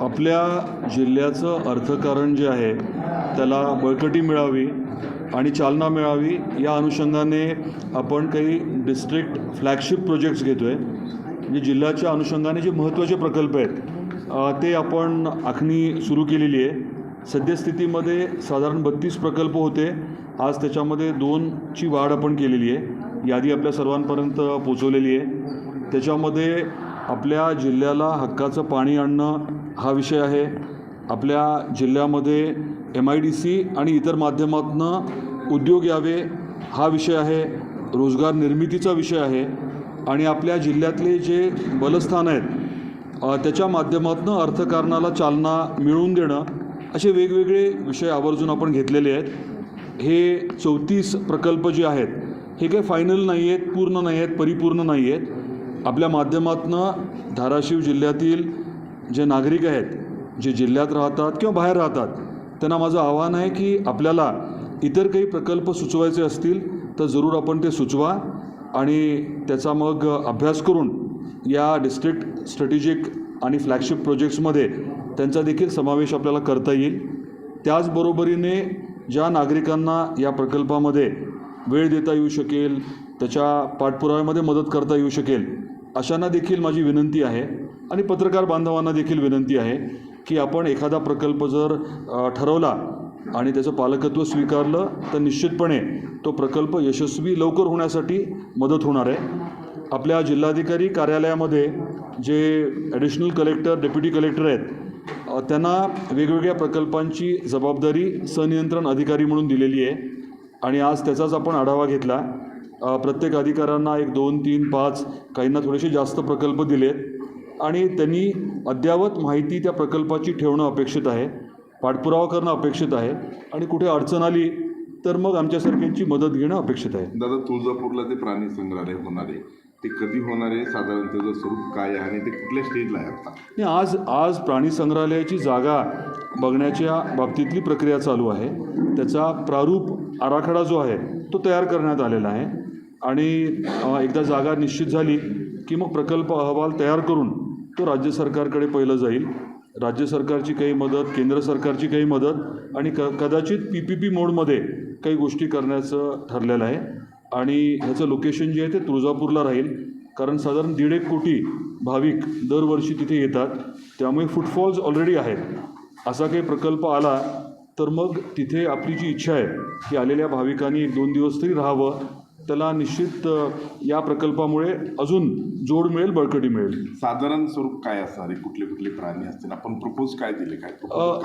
आपल्या जिल्ह्याचं अर्थकारण जे आहे त्याला बळकटी मिळावी आणि चालना मिळावी या अनुषंगाने आपण काही डिस्ट्रिक्ट फ्लॅगशिप प्रोजेक्ट्स घेतो आहे म्हणजे जिल्ह्याच्या अनुषंगाने जे महत्त्वाचे प्रकल्प आहेत ते आपण आखणी सुरू केलेली आहे. सद्यस्थितीमध्ये साधारण बत्तीस प्रकल्प होते. आज त्याच्यामध्ये दोनची वाढ आपण केलेली आहे. यादी आपल्या सर्वांपर्यंत पोचवलेली आहे. त्याच्यामध्ये आपल्या जिल्ह्याला हक्काचं पाणी आणणं हा विषय आहे. आपल्या जिल्ह्यामध्ये एम आय डी सी आणि इतर माध्यमातनं उद्योग यावे हा विषय आहे. रोजगार निर्मितीचा विषय आहे. आणि आपल्या जिल्ह्यातले जे बलस्थान आहेत त्याच्या माध्यमातून अर्थकारणाला चालना मिळवून देणं असे वेगवेगळे विषय आवर्जून आपण घेतलेले आहेत. हे चौतीस प्रकल्प जे आहेत हे काही फायनल नाही आहेत पूर्ण नाही आहेत परिपूर्ण नाही आहेत आपल्या माध्यमातनं धाराशिव जिल्ह्यातील जे नागरिक आहेत जे जिल्ह्यात राहतात किंवा बाहेर राहतात त्यांना माझं आव्हान आहे की आपल्याला इतर काही प्रकल्प सुचवायचे असतील तर जरूर आपण ते सुचवा आणि त्याचा मग अभ्यास करून या डिस्ट्रिक्ट स्ट्रॅटेजिक आणि फ्लॅगशिप प्रोजेक्ट्समध्ये त्यांचा देखील समावेश आपल्याला करता येईल. त्याचबरोबरीने ज्या नागरिकांना या प्रकल्पामध्ये वेळ देता येऊ शकेल त्याच्या पाठपुराव्यामध्ये मदत करता येऊ शकेल अशांना देखील माझी विनंती आहे आणि पत्रकार बांधवांना देखील विनंती आहे की आपण एखादा प्रकल्प जर ठरवला आणि त्याचं पालकत्व स्वीकारलं तर निश्चितपणे तो प्रकल्प यशस्वी लवकर होण्यासाठी मदत होणार आहे. आपल्या जिल्हाधिकारी कार्यालयामध्ये जे ॲडिशनल कलेक्टर डेप्युटी कलेक्टर आहेत त्यांना वेगवेगळ्या प्रकल्पांची जबाबदारी सनियंत्रण अधिकारी म्हणून दिलेली आहे. आणि आज त्याचाच आपण आढावा घेतला. प्रत्येक अधिकाऱ्यांना एक दोन तीन पाच काहींना थोडेसे जास्त प्रकल्प दिलेत आणि त्यांनी अद्ययावत माहिती त्या प्रकल्पाची ठेवणं अपेक्षित आहे पाठपुरावा करणं अपेक्षित आहे आणि कुठे अडचण आली तर मग आमच्यासारख्यांची मदत घेणं अपेक्षित आहे. दादा तुळजापूरला ते प्राणी संग्रहालय होणार आहे ते कधी होणार? आहे साधारण त्याचं स्वरूप काय आहे आणि ते कुठल्या स्टेजला आहे आता? आणि आज आज प्राणी संग्रहालयाची जागा बघण्याच्या बाबतीतली प्रक्रिया चालू आहे. त्याचा प्रारूप आराखडा जो आहे तो तयार करण्यात आलेला आहे. आणि एकदा जागा निश्चित झाली की मग प्रकल्प अहवाल तयार करून तो राज्य सरकारकडे पहिलं जाईल. राज्य सरकारची काही मदत केंद्र सरकारची काही मदत आणि क कदाचित पी पी पी मोडमध्ये काही गोष्टी करण्याचं ठरलेलं आहे. आणि ह्याचं लोकेशन जे आहे ते तुळजापूरला राहील. कारण साधारण दीड एक कोटी भाविक दरवर्षी तिथे येतात. त्यामुळे फुटफॉल्स ऑलरेडी आहेत. असा काही प्रकल्प आला तर मग तिथे आपली जी इच्छा आहे की आलेल्या भाविकांनी एक दोन दिवस तरी राहावं. त्याला निश्चित या प्रकल्पामुळे अजून जोड मिळेल बळकटी मिळेल. साधारण स्वरूप काय असणार? आहे कुठले कुठले प्राणी असतील? आपण प्रपोज काय दिले? काय?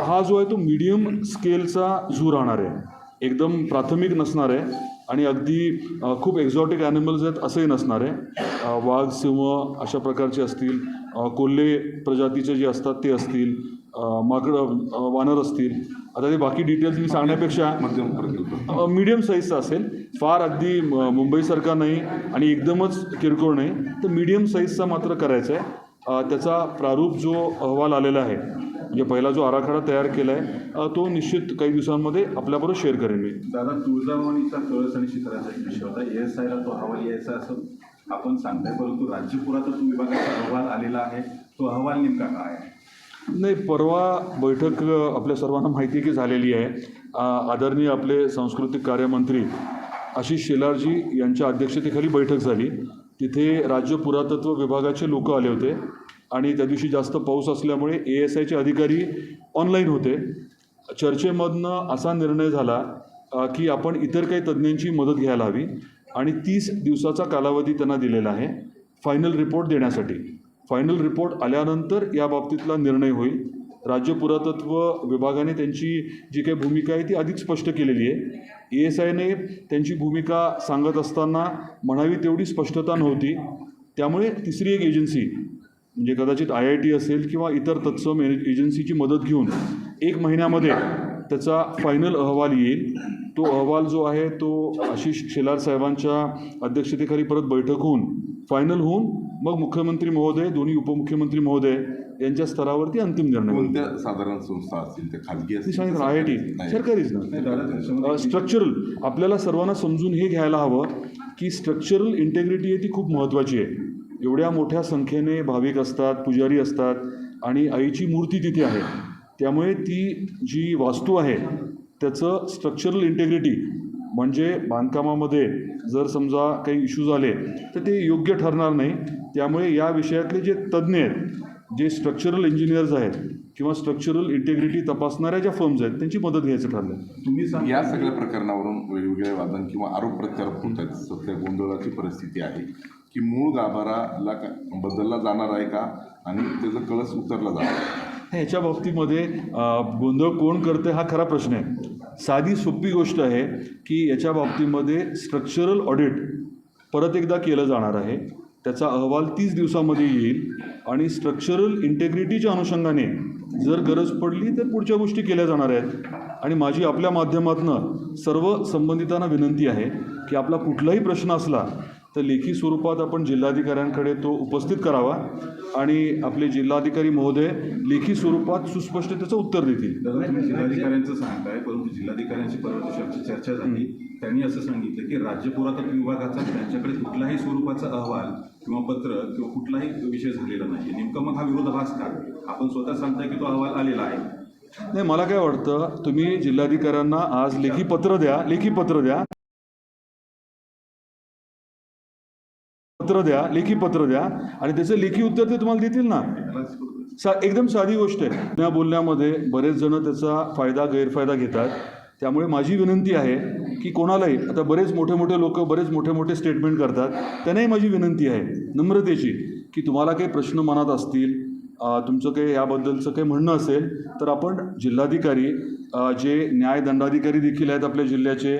हा जो आहे तो मीडियम स्केलचा झू राहणार आहे. एकदम प्राथमिक नसणार आहे आणि अगदी खूप एक्झॉटिक ॲनिमल्स आहेत असंही नसणार आहे. वाघ सिंह अशा प्रकारचे असतील. कोल्हे प्रजातीचे जे असतात ते असतील. माकडं वानर असतील. आता ते बाकी डिटेल्स मी सांगण्यापेक्षा मीडियम साईजचा असेल. फार अगदी मुंबईसारखा नाही आणि एकदमच किरकोळ नाही. तर मीडियम साईजचा मात्र करायचा आहे. त्याचा प्रारूप जो अहवाल आलेला आहे म्हणजे पहिला जो आराखडा तयार केला आहे तो निश्चित काही दिवसांमध्ये आपल्याबरोबर शेअर करेन मी. दादा तुळजाभवानीचा कळस आणि चित्राचा एक विषय होता. ए एस आयला तो अहवाल यायचा असं आपण सांगताय परंतु राज्य पुरातत्व विभागाचा अहवाल आलेला आहे. तो अहवाल नेमका काय आहे? नाही परवा बैठक आपल्या सर्वांना माहिती की झालेली आहे. आदरणीय आपले सांस्कृतिक कार्यमंत्री आशिष शेलारजी यांच्या अध्यक्षतेखाली बैठक झाली. तिथे राज्य पुरातत्व विभागाचे लोक आले होते आणि त्या दिवशी जास्त पाऊस असल्यामुळे ए एस आयचे अधिकारी ऑनलाईन होते. चर्चेमधनं असा निर्णय झाला की आपण इतर काही तज्ज्ञांची मदत घ्यायला हवी आणि तीस दिवसाचा कालावधी त्यांना दिलेला आहे. फायनल रिपोर्ट देण्यासाठी. फायनल रिपोर्ट आल्यानंतर या बाबतीतला निर्णय होईल. राज्य पुरातत्व विभागाने त्यांची जी काही भूमिका आहे ती आधीच स्पष्ट केलेली आहे. ए एस आयने त्यांची भूमिका सांगत असताना म्हणावी तेवढी स्पष्टता नव्हती. त्यामुळे तिसरी एक एजन्सी म्हणजे कदाचित आय आय टी असेल किंवा इतर तत्सम ए- एजन्सीची मदत घेऊन एक महिन्यामध्ये त्याचा फायनल अहवाल येईल. तो अहवाल जो आहे तो आशिष शेलार साहेबांच्या अध्यक्षतेखाली परत बैठक होऊन फायनल होऊन मग मुख्यमंत्री महोदय दोन्ही उपमुख्यमंत्री महोदय यांच्या स्तरावरती अंतिम निर्णय कोणत्या साधारण संस्था असतील? त्या खाजगी असतील? सांगितलं आय आय टी. सरकारीच ना. स्ट्रक्चरल आपल्याला सर्वांना समजून हे घ्यायला हवं की स्ट्रक्चरल इंटेग्रिटी आहे ती खूप महत्त्वाची आहे. एवढ्या मोठ्या संख्येने भाविक असतात पुजारी असतात आणि आईची मूर्ती तिथे आहे. त्यामुळे ती जी वास्तू आहे त्याचं स्ट्रक्चरल इंटेग्रिटी म्हणजे बांधकामामध्ये जर समजा काही इश्यूज आले तर ते योग्य ठरणार नाही. त्यामुळे या विषयातले जे तज्ज्ञ आहेत जे स्ट्रक्चरल इंजिनियर्स आहेत किंवा स्ट्रक्चरल इंटेग्रिटी तपासणाऱ्या ज्या फर्म्स आहेत त्यांची मदत घ्यायचं ठरलं तुम्ही सांग. या सगळ्या प्रकरणावरून वेगवेगळे वादन किंवा आरोप प्रत्यारोप होत आहेत. सध्या गोंधळाची परिस्थिती आहे की मूळ गाभाराला का बदलला जाणार आहे का? आणि त्याचा कळस उतरला जाणार आहे. ह्याच्या बाबतीमध्ये गोंधळ कोण करते हा खरा प्रश्न आहे. साधी सोपी गोष्ट आहे की याच्या बाबतीमध्ये स्ट्रक्चरल ऑडिट परत एकदा केलं जाणार आहे. त्याचा अहवाल तीस दिवसामध्ये येईल आणि स्ट्रक्चरल इंटेग्रिटीच्या अनुषंगाने जर गरज पडली तर पुढच्या गोष्टी केल्या जाणार आहेत. आणि माझी आपल्या माध्यमातून सर्व संबंधितांना विनंती आहे की आपला कुठलाही प्रश्न असला तर लेखी स्वरूपात आपण जिल्हाधिकाऱ्यांकडे तो उपस्थित करावा आणि आपले जिल्हाधिकारी महोदय लेखी स्वरूपात सुस्पष्ट त्याचं उत्तर देतील. तुम्ही जिल्हाधिकाऱ्यांचं सांगताय परंतु जिल्हाधिकाऱ्यांची परवा दिवशी आमची चर्चा झाली. त्यांनी असं सांगितलं की राज्य पुरातत्व विभागाचा त्यांच्याकडे कुठल्याही स्वरूपाचा अहवाल किंवा पत्र किंवा कुठलाही विषय झालेला नाही. नेमकं मग हा विरोधाभास का? आपण स्वतः सांगताय की तो अहवाल आलेला आहे. नाही मला काय वाटतं तुम्ही जिल्हाधिकाऱ्यांना आज लेखी पत्र द्या लेखी पत्र द्या. पत्र द्या लेखी पत्र द्या आणि त्याचं लेखी उत्तर ते तुम्हाला देतील ना. सा एकदम साधी गोष्ट आहे. या बोलण्यामध्ये बरेच जण त्याचा फायदा गैरफायदा घेतात. त्यामुळे माझी विनंती आहे की कोणालाही आता बरेच मोठे मोठे लोक बरेच मोठे मोठे स्टेटमेंट करतात. त्यांनाही माझी विनंती आहे नम्रतेची की तुम्हाला काही प्रश्न मनात असतील तुमचं काही याबद्दलचं काही म्हणणं असेल तर आपण जिल्हाधिकारी जे न्यायदंडाधिकारी देखील आहेत आपल्या जिल्ह्याचे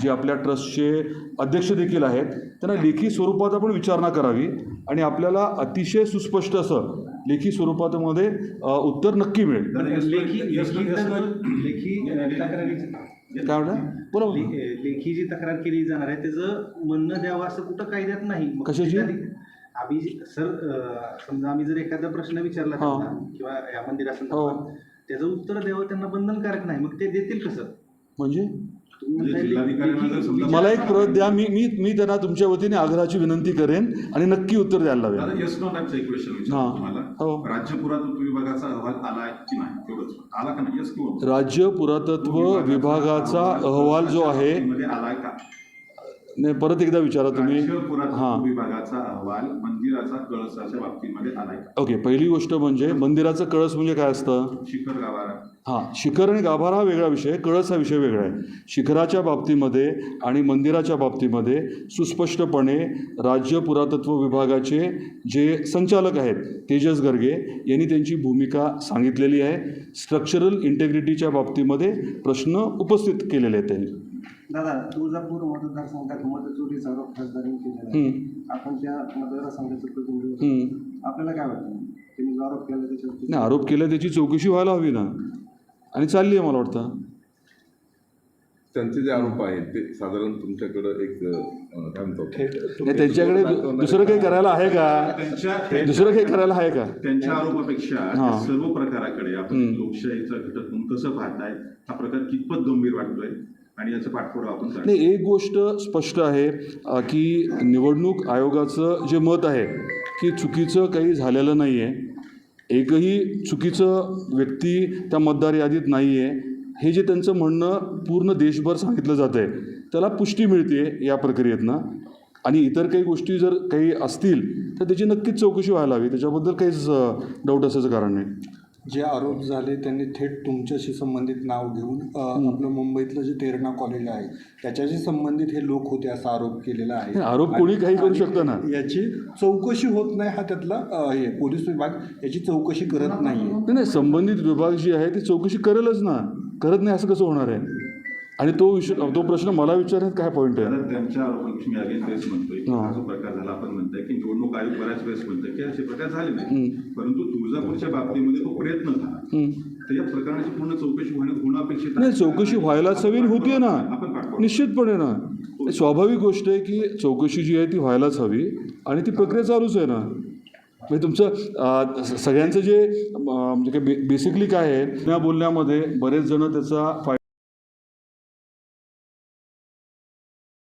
जे आपल्या ट्रस्टचे अध्यक्ष देखील आहेत त्यांना लेखी स्वरूपात आपण विचारणा करावी आणि आपल्याला अतिशय सुस्पष्ट असं लेखी स्वरूपामध्ये अ, उत्तर नक्की मिळेल काय म्हणता बोला बोला. ले- लेखी जी तक्रार केली जाणार आहे त्याचं म्हणणं द्यावं असं कुठं कायद्यात नाही कशाची? आम्ही सर समजा आम्ही जर एखादा प्रश्न विचारला हा. किंवा या हो. मंदिरासंदर्भात त्याचं उत्तर द्यावं त्यांना बंधनकारक नाही मग ते देतील कसं म्हणजे म्हणजे मला एक प्रत द्या मी मी मी त्यांना तुमच्या वतीने आग्रहाची विनंती करेन आणि नक्की उत्तर द्यायला लावेल हो. राज्य पुरातत्व विभागाचा अहवाल आला की नाही? तेवढंच. आला का नाही? यस किंवा no? राज्य पुरातत्व विभागाचा अहवाल जो आहे मध्ये आलाय का? नाही परत एकदा विचारा तुम्ही. हां. विभागाचा अहवाल मंदिराचा कळसाच्या बाबतीमध्ये आलाय ओके पहिली गोष्ट म्हणजे मंदिराचं कळस म्हणजे काय असतं? शिखर गावारा हां शिखर आणि गाभारा हा वेगळा विषय कळस हा विषय वेगळा आहे. शिखराच्या बाबतीमध्ये आणि मंदिराच्या बाबतीमध्ये सुस्पष्टपणे राज्य पुरातत्व विभागाचे जे संचालक आहेत तेजस गर्गे यांनी त्यांची भूमिका सांगितलेली आहे. स्ट्रक्चरल इंटेग्रिटीच्या बाबतीमध्ये प्रश्न उपस्थित केलेले आहेत त्यांनी. दादा तुळजापूर मतदारसंघात मतचोरीचा आरोप खासदारांनी केलेला आहे. आपण त्या मतदारसंघाचे प्रतिनिधी आहोत. हं. आपल्याला काय वाटतं? त्यांनी जो आरोप केला त्याच्यावरती नाही आरोप केला त्याची चौकशी व्हायला हवी ना. आणि चालली आहे मला वाटतं. त्यांचे जे आरोप आहेत ते साधारण तुमच्याकडं एक अं, काय म्हणतो नाही, त्यांच्याकडे दु- दुसरं काही करायला आहे का? त्यांच्या दुसरं काही करायला आहे का? त्यांच्या आरोपापेक्षा हां. त्या सर्व प्रकाराकडे आपण. लोकशाहीचा घटक म्हणून कसं पाहताय हा प्रकार कितपत गंभीर वाटतोय? आणि याचा पाठपुरावा आपण नाही एक गोष्ट स्पष्ट आहे की निवडणूक आयोगाचं जे मत आहे की चुकीचं काही झालेलं नाही आहे एकही चुकीचं व्यक्ती त्या मतदार यादीत नाही आहे हे जे त्यांचं म्हणणं पूर्ण देशभर सांगितलं जातं आहे त्याला पुष्टी मिळते या प्रक्रियेतनं. आणि इतर काही गोष्टी जर काही असतील तर त्याची नक्कीच चौकशी व्हायला हवी. त्याच्याबद्दल काहीच डाऊट असायचं कारण नाही. जे आरोप झाले त्यांनी थेट तुमच्याशी संबंधित नाव घेऊन आपलं मुंबईतलं जे तेरणा कॉलेज आहे त्याच्याशी संबंधित हे लोक होते असा आरोप केलेला आहे. आरोप कोणी काही करू शकतं ना. याची चौकशी होत नाही हा त्यातला हे पोलीस विभाग याची चौकशी करत नाही नाही नाही संबंधित विभाग जी आहे ती चौकशी करेलच ना. करत नाही असं कसं होणार आहे? आणि तो विषय तो प्रश्न मला विचारण्यात काय पॉईंट आहे? त्यांच्या आरोपांविषयी मी अगेन तेच म्हणतोय की जो प्रकार झाला आपण म्हणतोय की आयोग बऱ्याच वेळेस म्हणतोय की असे प्रकार झाले नाही हं. परंतु तुळजापूरच्या बाबतीमध्ये तो प्रयत्न झाला हं. तर या प्रकरणाची पूर्ण चौकशी होणं अपेक्षित. नाही चौकशी व्हायलाच हवी होतीये ना निश्चितपणे ना स्वाभाविक गोष्ट आहे की चौकशी जी आहे ती व्हायलाच हवी आणि ती प्रक्रिया चालूच आहे ना म्हणजे तुमचं सगळ्यांचं जे म्हणजे काय बेसिकली काय आहे त्या बोलण्यामध्ये बरेच जण त्याचा